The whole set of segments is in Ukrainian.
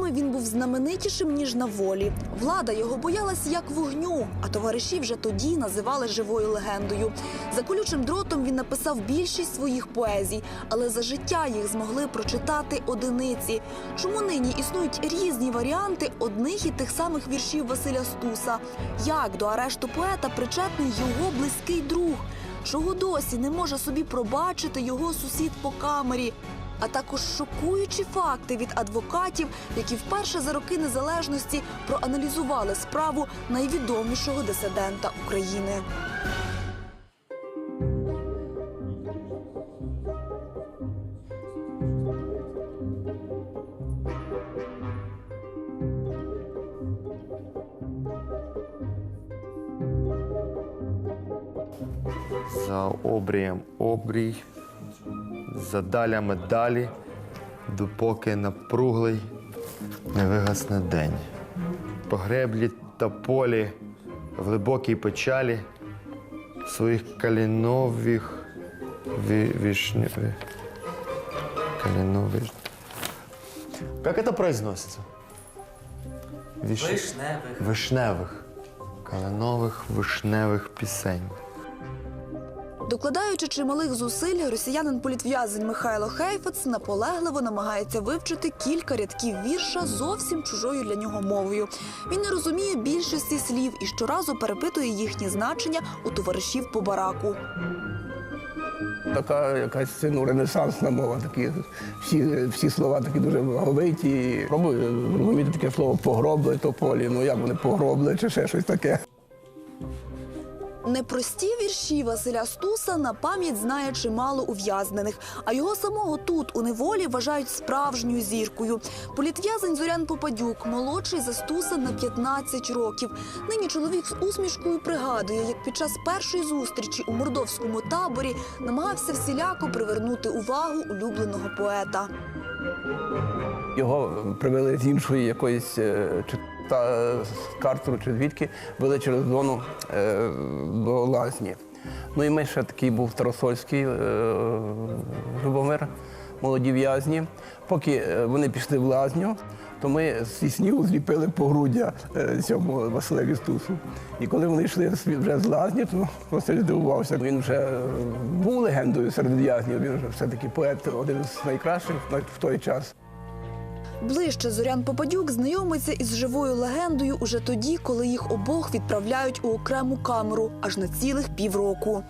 боями він був знаменитішим ніж на волі. Влада його боялась як вогню, а товариші вже тоді називали живою легендою. За колючим дротом він написав більшість своїх поезій, але за життя їх змогли прочитати одиниці. Чому нині існують різні варіанти одних і тих самих віршів Василя Стуса? Як до арешту поета причетний його близький друг? Чого досі не може собі пробачити його сусід по камері? А також шокуючі факти від адвокатів, які вперше за роки незалежності проаналізували справу найвідомішого дисидента України. За обрієм обрій, за далями далі, допоки напруглий не вигасне день. По греблі та полі в глибокій печалі своїх калінових ві- вишню... ви- Калінових... Как это произносится? Виш... Вишневих. Вишневих. Калинових вишневих пісень. Докладаючи чималих зусиль, росіянин політв'язень Михайло Хейфец наполегливо намагається вивчити кілька рядків вірша зовсім чужою для нього мовою. Він не розуміє більшості слів і щоразу перепитує їхні значення у товаришів по бараку. Така якась ну, ренесансна мова, такі всі, всі слова такі дуже ваговиті. Пробую зрозуміти таке слово погробли тополі. Ну як вони погробли чи ще щось таке. Непрості вірші Василя Стуса на пам'ять знає чимало ув'язнених, а його самого тут у неволі вважають справжньою зіркою. Політв'язень Зорян Попадюк, молодший за Стуса на 15 років. Нині чоловік з усмішкою пригадує, як під час першої зустрічі у мордовському таборі намагався всіляко привернути увагу улюбленого поета. Його привели з іншої якоїсь е, чи та з картеру, чи звідки вели через зону е, до лазні. Ну і ми ще такий був Старосольський е, Любомир, молоді в'язні. Поки е, вони пішли в лазню, то ми зі снігу зліпили погруддя е, цьому Василеві Стусу. І коли вони йшли вже з лазні, то Василь здивувався. Він вже був легендою серед в'язнів, він вже все-таки поет, один з найкращих в той час. Ближче Зорян Попадюк знайомиться із живою легендою уже тоді, коли їх обох відправляють у окрему камеру аж на цілих півроку.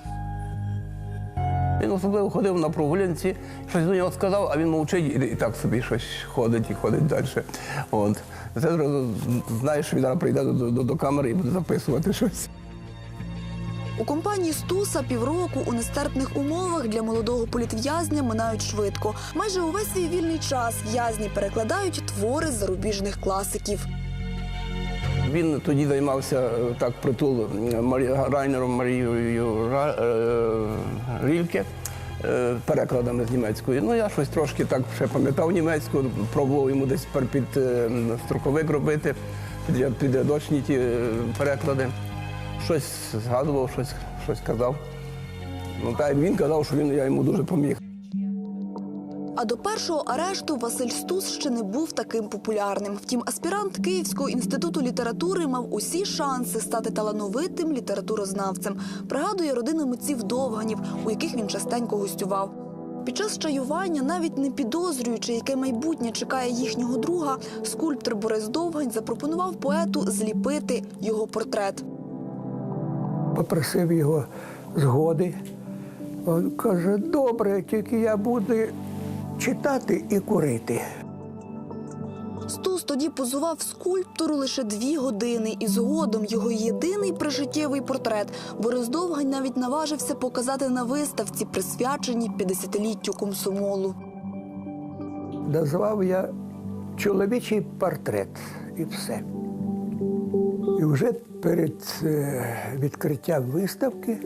Він особливо ходив на прогулянці, щось до нього сказав, а він мовчить і, так собі щось ходить і ходить далі. От. Це знаєш, він зараз прийде до, до, до камери і буде записувати щось. У компанії Стуса півроку у нестерпних умовах для молодого політв'язня минають швидко. Майже увесь свій вільний час в'язні перекладають твори зарубіжних класиків. Він тоді займався е, так притул Райнером Марією е, Рільке. е, Перекладами з німецької. Ну, я щось трошки так ще пам'ятав німецьку, пробував йому десь під строковик робити, під, рядочні ті переклади. Щось згадував, щось, щось казав. Ну, як він казав, що він, я йому дуже поміг. А до першого арешту Василь Стус ще не був таким популярним. Втім, аспірант Київського інституту літератури мав усі шанси стати талановитим літературознавцем. Пригадує родина митців Довганів, у яких він частенько гостював. Під час чаювання, навіть не підозрюючи, яке майбутнє чекає їхнього друга, скульптор Борис Довгань запропонував поету зліпити його портрет. Попросив його згоди. Він каже, добре, тільки я буду читати і курити. Стус тоді позував скульптору лише дві години, і згодом його єдиний прижиттєвий портрет Борис Довгань навіть наважився показати на виставці, присвяченій 50-літтю комсомолу. Назвав я чоловічий портрет і все. І вже перед е, відкриттям виставки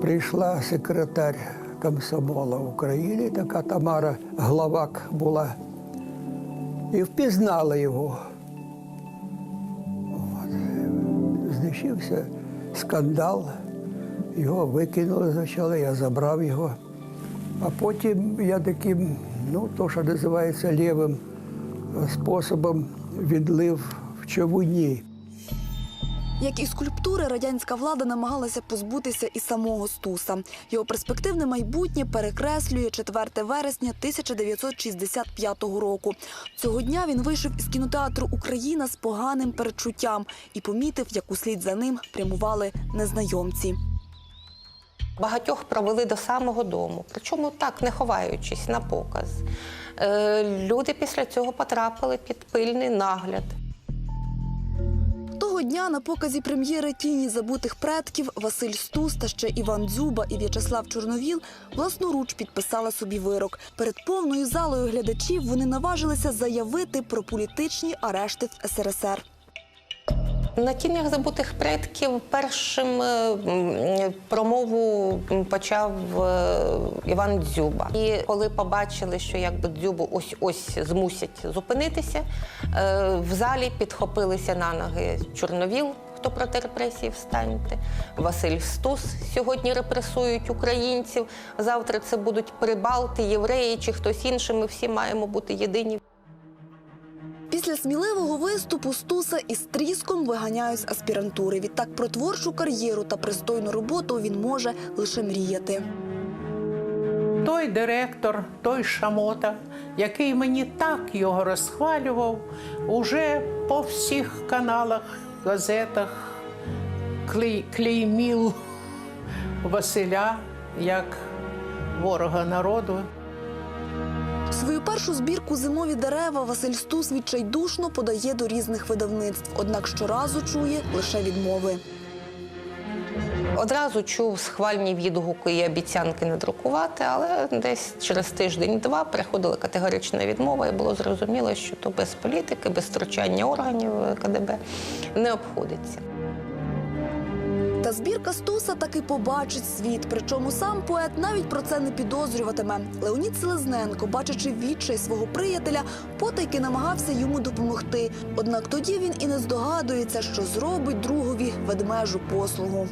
прийшла секретар комсомола в Україні, така Тамара Главак була, і впізнала його. От. Знищився скандал, його викинули спочатку, я забрав його. А потім я таким, ну, то, що називається лівим способом відлив в човуні. Як і скульптури, радянська влада намагалася позбутися і самого Стуса. Його перспективне майбутнє перекреслює 4 вересня 1965 року. Цього дня він вийшов із кінотеатру Україна з поганим передчуттям і помітив, як услід за ним прямували незнайомці. Багатьох провели до самого дому, причому так, не ховаючись на показ. Е, люди після цього потрапили під пильний нагляд. Того дня на показі прем'єри Тіні забутих предків Василь Стус та ще Іван Дзюба і В'ячеслав Чорновіл власноруч підписали собі вирок. Перед повною залою глядачів вони наважилися заявити про політичні арешти в СРСР. На тінях забутих предків першим е, промову почав е, Іван Дзюба. І коли побачили, що якби Дзюбу ось ось змусять зупинитися, е, в залі підхопилися на ноги Чорновіл. Хто проти репресій встаньте? Василь Стус сьогодні репресують українців. Завтра це будуть прибалти, євреї чи хтось інший. Ми всі маємо бути єдині. Після сміливого виступу Стуса із тріском виганяють з аспірантури. Відтак про творчу кар'єру та пристойну роботу він може лише мріяти. той директор, той шамота, який мені так його розхвалював, уже по всіх каналах, газетах клей, клеймів Василя як ворога народу. Свою першу збірку зимові дерева Василь Стус відчайдушно подає до різних видавництв, однак щоразу чує лише відмови. Одразу чув схвальні відгуки і обіцянки не друкувати, але десь через тиждень-два приходила категорична відмова, і було зрозуміло, що то без політики, без втручання органів КДБ не обходиться. Та збірка Стуса таки побачить світ. Причому сам поет навіть про це не підозрюватиме. Леонід Селезненко, бачачи відчай свого приятеля, потайки намагався йому допомогти. Однак тоді він і не здогадується, що зробить другові ведмежу послугу.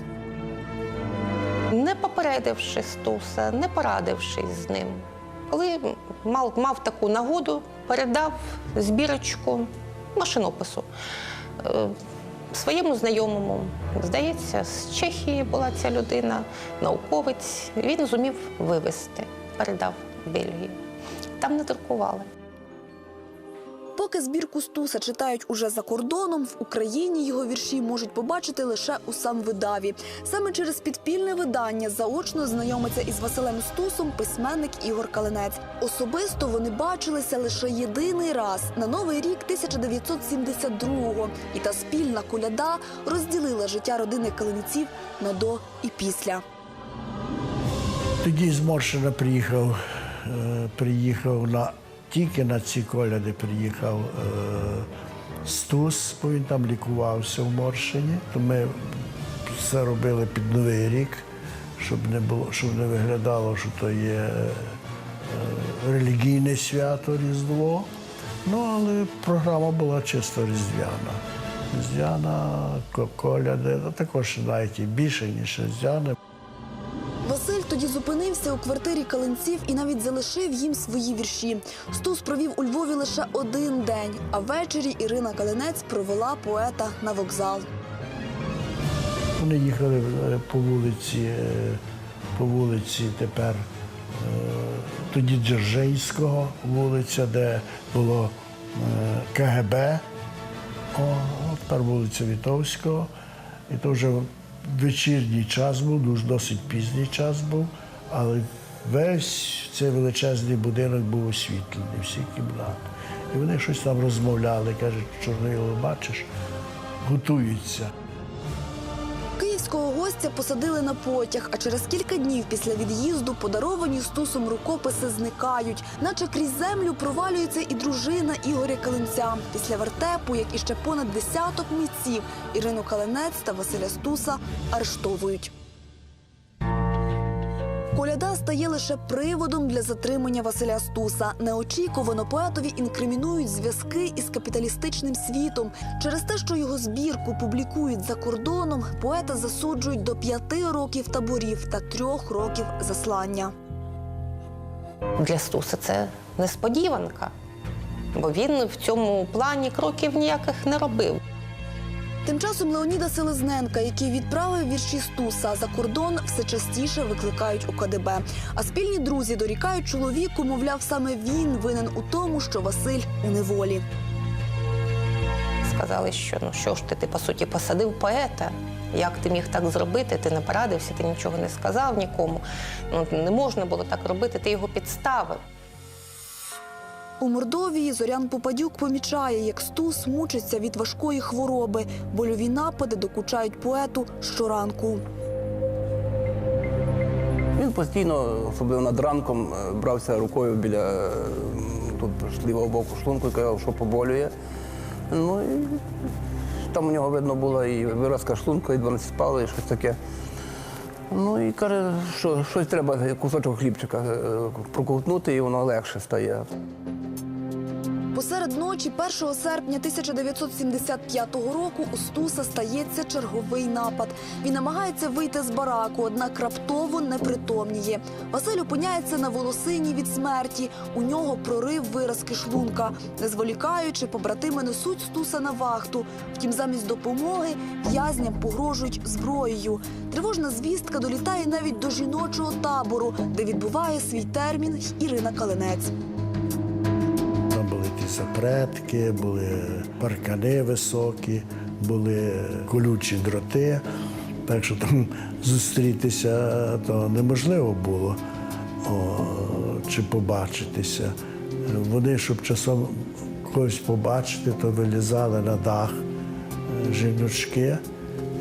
Не попередивши Стуса, не порадившись з ним. Коли мав, мав таку нагоду, передав збірочку машинопису е, своєму знайомому. Здається, з Чехії була ця людина, науковець. Він зумів вивезти, передав Бельгію. Там не друкували. Поки збірку Стуса читають уже за кордоном, в Україні його вірші можуть побачити лише у самвидаві. Саме через підпільне видання заочно знайомиться із Василем Стусом письменник Ігор Калинець. Особисто вони бачилися лише єдиний раз на новий рік 1972-го. І та спільна коляда розділила життя родини Калиниців на до і після. Тоді з Моршина приїхав, е, приїхав на, тільки на ці коляди приїхав е, Стус, бо він там лікувався в Моршині. То ми все робили під Новий рік, щоб не, було, щоб не виглядало, що то є е, релігійне свято Різдво. Ну, але програма була чисто різдвяна. Різдвяна, коляди, а також навіть і більше, ніж різдвяне. Зупинився у квартирі Калинців і навіть залишив їм свої вірші. Стус провів у Львові лише один день, а ввечері Ірина Калинець провела поета на вокзал. Вони їхали е, по вулиці, е, по вулиці тепер е, тоді Дзержинського вулиця, де було КГБ, О, тепер вулиця Вітовського. І то вже вечірній час був, дуже досить пізній час був, але весь цей величезний будинок був освітлений, всі кімнати. І вони щось там розмовляли, кажуть, чорнило, бачиш, готуються. Київського гостя посадили на потяг, а через кілька днів після від'їзду подаровані Стусом рукописи зникають, наче крізь землю провалюється і дружина Ігоря Калинця. Після вертепу, як і ще понад десяток митців, Ірину Калинець та Василя Стуса арештовують. Коляда стає лише приводом для затримання Василя Стуса. Неочікувано поетові інкримінують зв'язки із капіталістичним світом. Через те, що його збірку публікують за кордоном, поета засуджують до п'яти років таборів та трьох років заслання. Для Стуса це несподіванка. бо він в цьому плані кроків ніяких не робив. Тим часом Леоніда Селезненка, який відправив вірші Стуса за кордон, все частіше викликають у КДБ. А спільні друзі дорікають чоловіку, мовляв, саме він винен у тому, що Василь у неволі. Сказали, що ну що ж ти, ти по суті посадив поета. Як ти міг так зробити? Ти не порадився, ти нічого не сказав нікому. Ну не можна було так робити, ти його підставив. У Мордовії Зорян Попадюк помічає, як Стус мучиться від важкої хвороби. Больові напади докучають поету щоранку. Він постійно, особливо над ранком, е, брався рукою біля е, тут лівого боку шлунку і казав, що поболює. Ну і там у нього видно була і виразка шлунку, і 12 спали, і щось таке. Ну і каже, що щось треба, кусочок хлібчика е, проковтнути, і воно легше стає. Посеред ночі 1 серпня 1975 року у Стуса стається черговий напад. Він намагається вийти з бараку, однак раптово непритомніє. Василь опиняється на волосині від смерті. У нього прорив виразки шлунка. Не зволікаючи, побратими несуть Стуса на вахту. Втім, замість допомоги в'язням погрожують зброєю. Тривожна звістка долітає навіть до жіночого табору, де відбуває свій термін Ірина Калинець. Там були паркани високі, були колючі дроти. Так що там зустрітися то неможливо було о, чи побачитися. Вони, щоб часом когось побачити, то вилізали на дах е, жіночки,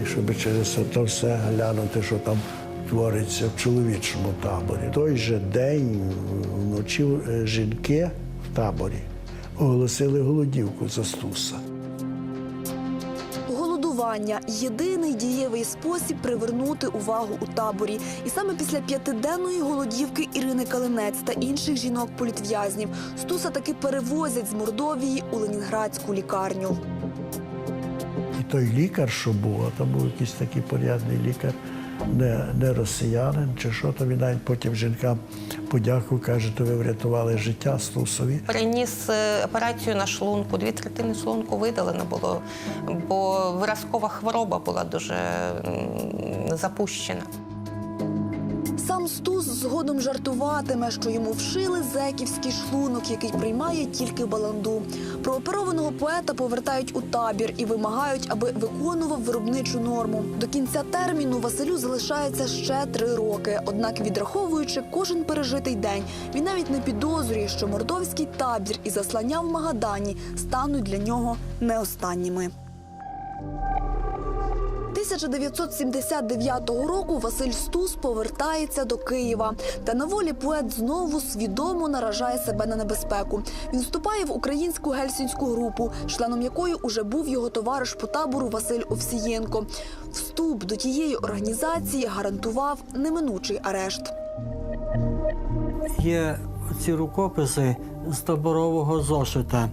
і щоб через то все глянути, що там твориться в чоловічому таборі. Той же день вночі е, жінки в таборі оголосили голодівку за Стуса. Голодування єдиний дієвий спосіб привернути увагу у таборі. І саме після п'ятиденної голодівки Ірини Калинець та інших жінок-політв'язнів Стуса таки перевозять з Мордовії у Ленінградську лікарню. І той лікар, що був, а там був якийсь такий порядний лікар, не, не росіянин чи що, то він навіть потім жінкам подякував, каже, то ви врятували життя Стусові. Переніс е, операцію на шлунку, дві третини шлунку видалено було, бо виразкова хвороба була дуже запущена. Сам Стус згодом жартуватиме, що йому вшили зеківський шлунок, який приймає тільки баланду. Прооперованого поета повертають у табір і вимагають, аби виконував виробничу норму. До кінця терміну Василю залишається ще три роки. Однак, відраховуючи кожен пережитий день, він навіть не підозрює, що мордовський табір і заслання в Магадані стануть для нього не останніми. 1979 року Василь Стус повертається до Києва. Та на волі поет знову свідомо наражає себе на небезпеку. Він вступає в українську гельсінську групу, членом якої уже був його товариш по табору Василь Овсієнко. Вступ до тієї організації гарантував неминучий арешт. Є ці рукописи з таборового зошита.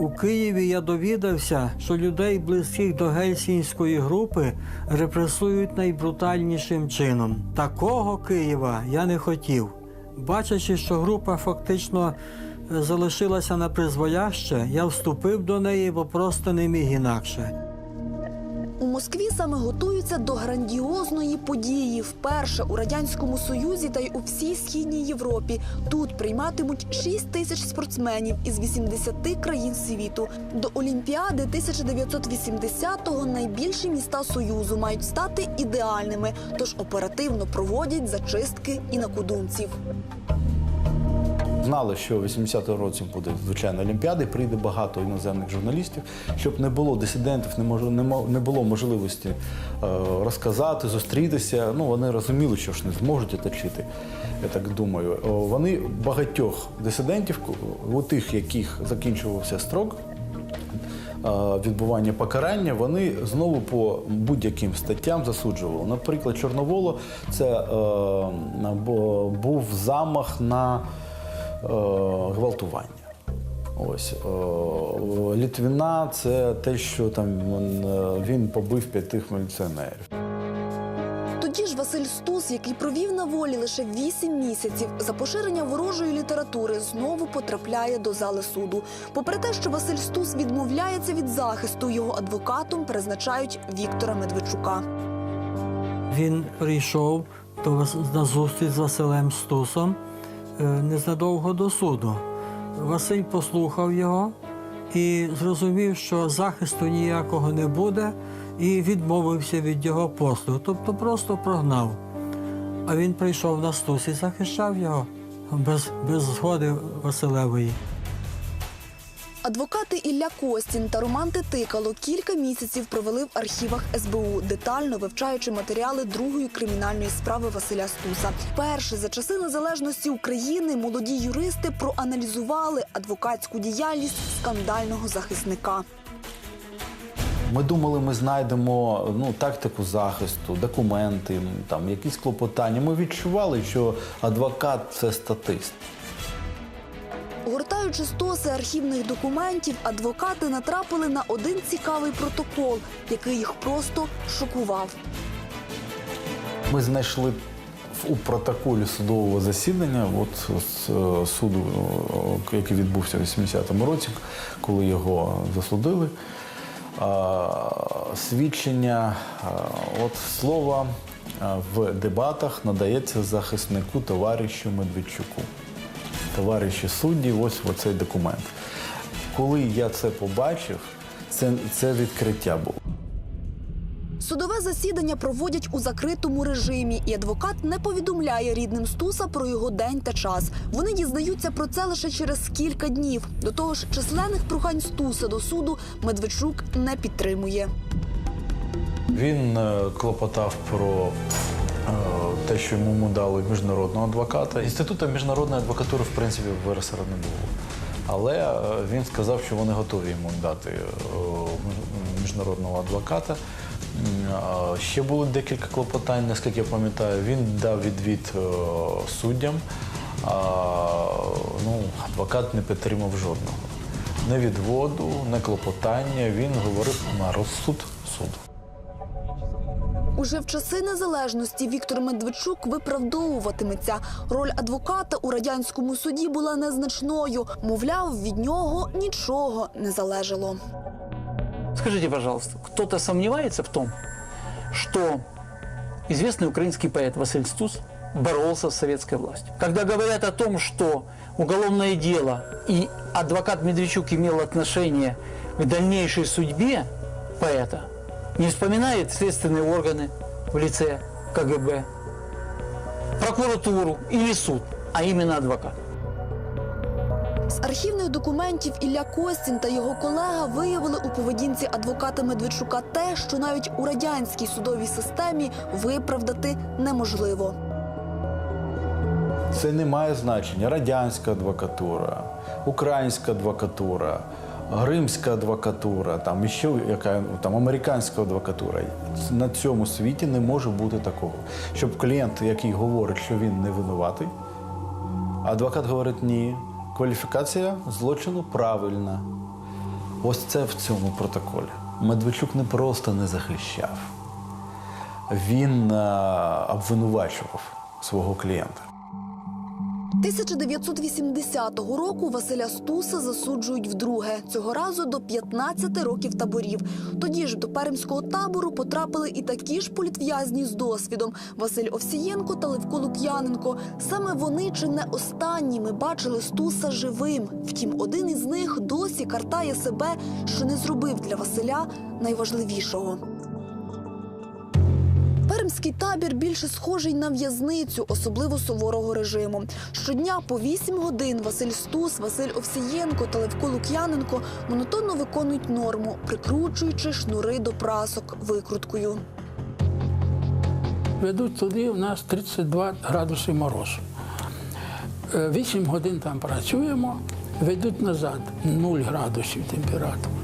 У Києві я довідався, що людей, близьких до гельсінської групи, репресують найбрутальнішим чином. Такого Києва я не хотів. Бачачи, що група фактично е, залишилася на призволяще, я вступив до неї, бо просто не міг інакше. У Москві саме готуються до грандіозної події. Вперше у радянському союзі та й у всій східній Європі. Тут прийматимуть 6 тисяч спортсменів із 80 країн світу. До Олімпіади 1980-го найбільші міста союзу мають стати ідеальними, тож оперативно проводять зачистки і інакодумців. Знали, що в 80-му році буде звичайно Олімпіада, і прийде багато іноземних журналістів, щоб не було дисидентів, не мож- не не було можливості е, розказати, зустрітися. Ну вони розуміли, що ж не зможуть оточити. Я так думаю. Вони багатьох дисидентів, у тих, яких закінчувався строк. е, Відбування покарання вони знову по будь-яким статтям засуджували. Наприклад, Чорноволо це е, був замах на гвалтування. Ось е, Літвіна це те, що там він, е, побив п'ятих міліціонерів. Тоді ж Василь Стус, який провів на волі лише 8 місяців, за поширення ворожої літератури знову потрапляє до зали суду. Попри те, що Василь Стус відмовляється від захисту, його адвокатом призначають Віктора Медведчука. Він прийшов до Вас- на зустріч з Василем Стусом е, незадовго до суду. Василь послухав його і зрозумів, що захисту ніякого не буде, і відмовився від його послуг, тобто просто прогнав. А він прийшов на стус і захищав його без, без згоди Василевої. Адвокати Ілля Костін та Роман Тетикало кілька місяців провели в архівах СБУ, детально вивчаючи матеріали другої кримінальної справи Василя Стуса. Перше за часи незалежності України молоді юристи проаналізували адвокатську діяльність скандального захисника. Ми думали, ми знайдемо ну, тактику захисту, документи, там, якісь клопотання. Ми відчували, що адвокат це статист. Гортаючи стоси архівних документів, адвокати натрапили на один цікавий протокол, який їх просто шокував. Ми знайшли у протоколі судового засідання, от е, суду, який відбувся в 80-му році, коли його засудили. Свідчення, а, от слово в дебатах надається захиснику товаришу Медведчуку. Товариші судді, ось оцей документ. Коли я це побачив, це, це відкриття було. Судове засідання проводять у закритому режимі, і адвокат не повідомляє рідним Стуса про його день та час. Вони дізнаються про це лише через кілька днів. До того ж, численних прохань Стуса до суду Медведчук не підтримує. Він е, клопотав про е, те, що йому дали міжнародного адвоката. Інституту міжнародної адвокатури, в принципі, в РСР не було. Але е, він сказав, що вони готові йому дати е, міжнародного адвоката. Ще було декілька клопотань, наскільки я пам'ятаю. Він дав відвід е, суддям, а ну, адвокат не підтримав жодного. Не відводу, не клопотання. Він говорив на розсуд суду. Уже в часи незалежності Віктор Медведчук виправдовуватиметься. Роль адвоката у радянському суді була незначною. Мовляв, від нього нічого не залежало. Скажите, пожалуйста, кто-то сомневается в том, что известный украинский поэт Василь Стус боролся с советской властью? Когда говорят о том, что уголовное дело и адвокат Медведчук имел отношение к дальнейшей судьбе поэта, не вспоминают следственные органы в лице КГБ, прокуратуру или суд, а именно адвокат. З архівних документів Ілля Костін та його колега виявили у поведінці адвоката Медведчука те, що навіть у радянській судовій системі виправдати неможливо. Це не має значення. Радянська адвокатура, українська адвокатура, римська адвокатура, там ще яка там американська адвокатура. На цьому світі не може бути такого. Щоб клієнт, який говорить, що він не винуватий, адвокат говорить ні. Кваліфікація злочину правильна. Ось це в цьому протоколі. Медведчук не просто не захищав, він е, обвинувачував свого клієнта. 1980 року Василя Стуса засуджують вдруге. Цього разу до 15 років таборів. Тоді ж до пермського табору потрапили і такі ж політв'язні з досвідом Василь Овсієнко та Левко Лук'яненко. Саме вони чи не останніми бачили Стуса живим. Втім, один із них досі картає себе, що не зробив для Василя найважливішого. Пермський табір більше схожий на в'язницю, особливо суворого режиму. Щодня по 8 годин Василь Стус, Василь Овсієнко та Левко Лук'яненко монотонно виконують норму, прикручуючи шнури до прасок викруткою. Ведуть туди у нас 32 градуси морозу. Е, 8 годин там працюємо, ведуть назад 0 градусів температури.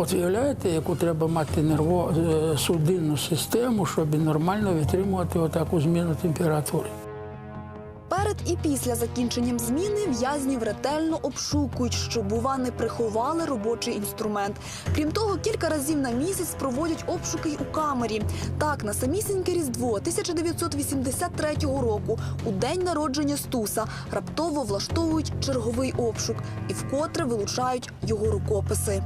От уявляєте, яку треба мати нерво, е, судинну систему, щоб нормально витримувати отаку зміну температури. Перед і після закінченням зміни в'язнів ретельно обшукують, щоб бува не приховали робочий інструмент. Крім того, кілька разів на місяць проводять обшуки й у камері. Так, на самісіньке різдво 1983 року, у день народження Стуса, раптово влаштовують черговий обшук і вкотре вилучають його рукописи.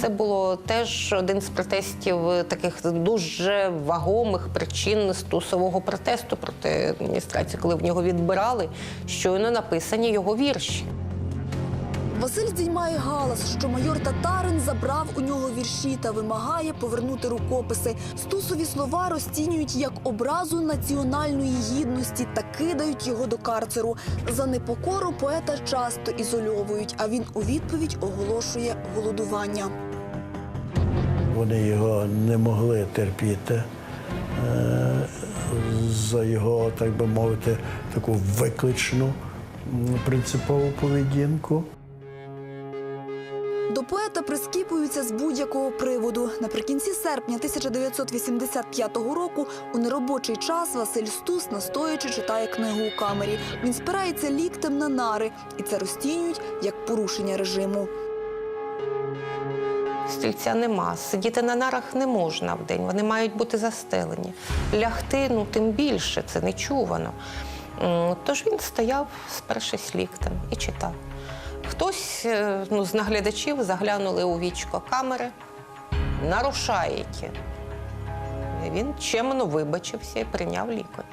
Це було теж один з протестів таких дуже вагомих причин стусового протесту проти адміністрації, коли в нього відбирали щойно написані його вірші. Василь здіймає галас, що майор Татарин забрав у нього вірші та вимагає повернути рукописи. Стусові слова розцінюють як образу національної гідності та кидають його до карцеру. За непокору поета часто ізольовують, а він у відповідь оголошує голодування. Вони його не могли терпіти е, за його, так би мовити, таку викличну принципову поведінку. До поета прискіпуються з будь-якого приводу. Наприкінці серпня 1985 року у неробочий час Василь Стус настоячи читає книгу у камері. Він спирається ліктем на нари, і це розцінюють як порушення режиму. Стільця нема. Сидіти на нарах не можна вдень, вони мають бути застелені. Лягти, ну тим більше, це нечувано. Тож він стояв, спершись ліктем, і читав. Хтось е, ну, з наглядачів заглянули у вічко камери, нарушаєте. Він чемно вибачився і прийняв лікар.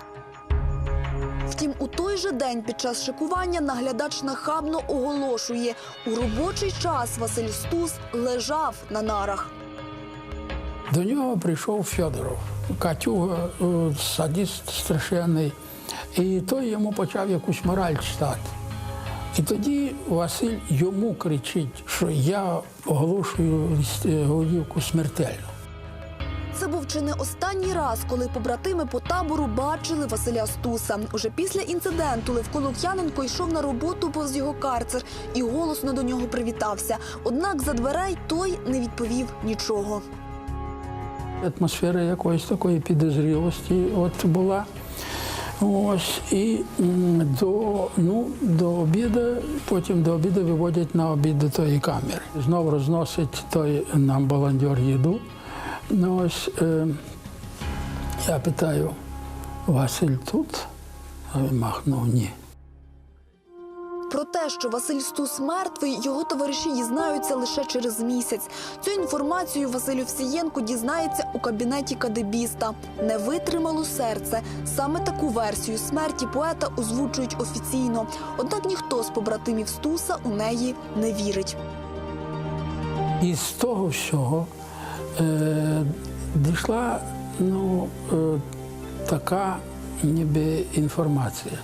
Втім, у той же день під час шикування наглядач нахабно оголошує, у робочий час Василь Стус лежав на нарах. До нього прийшов Федоров, Катюга, е, садист страшенний, і той йому почав якусь мораль читати. І тоді Василь йому кричить, що я оголошую лист- голівку смертельно. Це був чи не останній раз, коли побратими по табору бачили Василя Стуса. Уже після інциденту Левко Лук'яненко йшов на роботу повз його карцер і голосно до нього привітався. Однак за дверей той не відповів нічого. Атмосфера якоїсь такої підозрілості от була. Ось і до, ну, до обіду, потім до обіду виводять на обід до тої камери. Знову розносить той нам баландьор їду. Ну, ось е, я питаю, Василь тут? А він махнув ні. Про те, що Василь Стус мертвий, його товариші дізнаються лише через місяць. Цю інформацію Василь Овсієнко дізнається у кабінеті кадебіста. Не витримало серце. Саме таку версію смерті поета озвучують офіційно. Однак ніхто з побратимів Стуса у неї не вірить. І з того всього е, дійшла ну, е, така ніби інформація.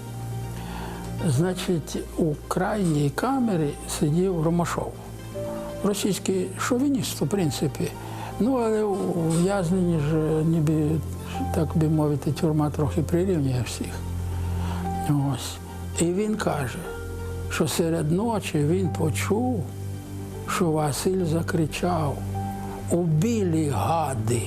Значить, у крайній камері сидів Ромашов, російський шовініст, у принципі. Ну, але ув'язнені ж, ніби, так би мовити, тюрма трохи прирівнює всіх. Ось. І він каже, що серед ночі він почув, що Василь закричав Убілі гади.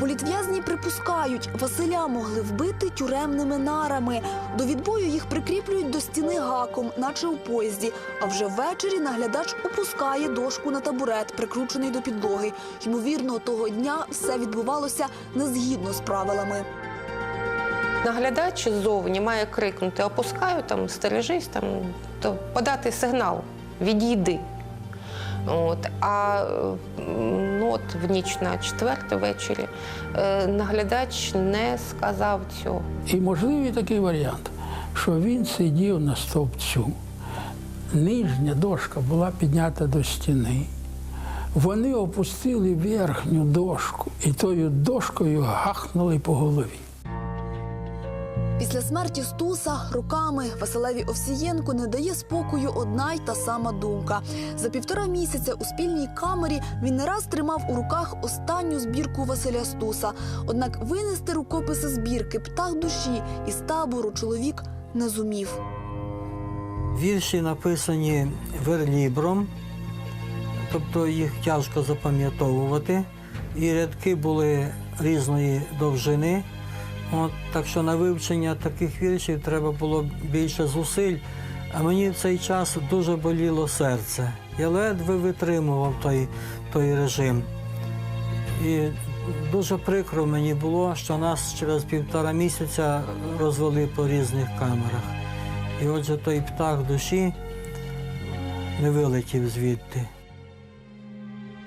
Політв'язні припускають, Василя могли вбити тюремними нарами. До відбою їх прикріплюють до стіни гаком, наче у поїзді. А вже ввечері наглядач опускає дошку на табурет, прикручений до підлоги. Ймовірно, того дня все відбувалося незгідно з правилами. Наглядач ззовні має крикнути опускаю, там, стережись, там, то подати сигнал, відійди. От, а ну, от в ніч на четверте ввечері е, наглядач не сказав цього. І можливий такий варіант, що він сидів на стовпцю, нижня дошка була піднята до стіни. Вони опустили верхню дошку і тою дошкою гахнули по голові. Після смерті Стуса роками Василеві Овсієнко не дає спокою одна й та сама думка. За півтора місяця у спільній камері він не раз тримав у руках останню збірку Василя Стуса. Однак винести рукописи збірки птах душі із табору чоловік не зумів. Вірші написані верлібром, тобто їх тяжко запам'ятовувати. І рядки були різної довжини. От, так що на вивчення таких віршів треба було більше зусиль. А мені в цей час дуже боліло серце. Я ледве витримував той, той режим. І дуже прикро мені було, що нас через півтора місяця розвели по різних камерах. І отже, той птах душі не вилетів звідти.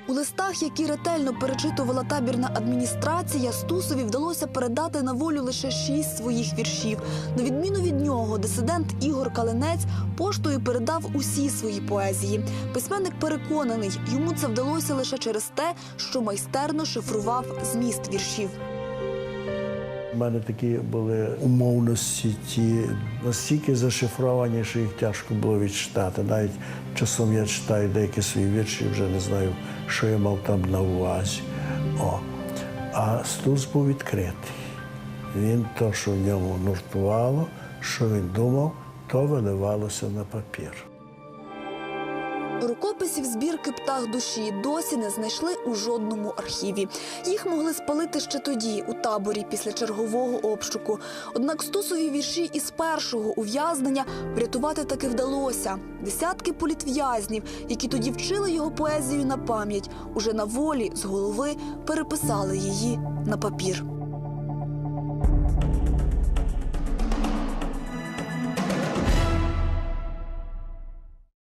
У листах, які ретельно перечитувала табірна адміністрація, Стусові вдалося передати на волю лише шість своїх віршів. На відміну від нього, дисидент Ігор Калинець поштою передав усі свої поезії. Письменник переконаний, йому це вдалося лише через те, що майстерно шифрував зміст віршів. У мене такі були умовності, ті настільки зашифровані, що їх тяжко було відчитати. Навіть часом я читаю деякі свої вірші, вже не знаю, що я мав там на увазі. О. А Стус був відкритий. Він то, що в ньому нуртувало, що він думав, то виливалося на папір. Збірки душі досі не знайшли у жодному архіві. Їх могли спалити ще тоді, у таборі, після чергового обшуку. Однак стусові вірші із першого ув'язнення врятувати таки вдалося. Десятки політв'язнів, які тоді вчили його поезію на пам'ять, уже на волі з голови переписали її на папір.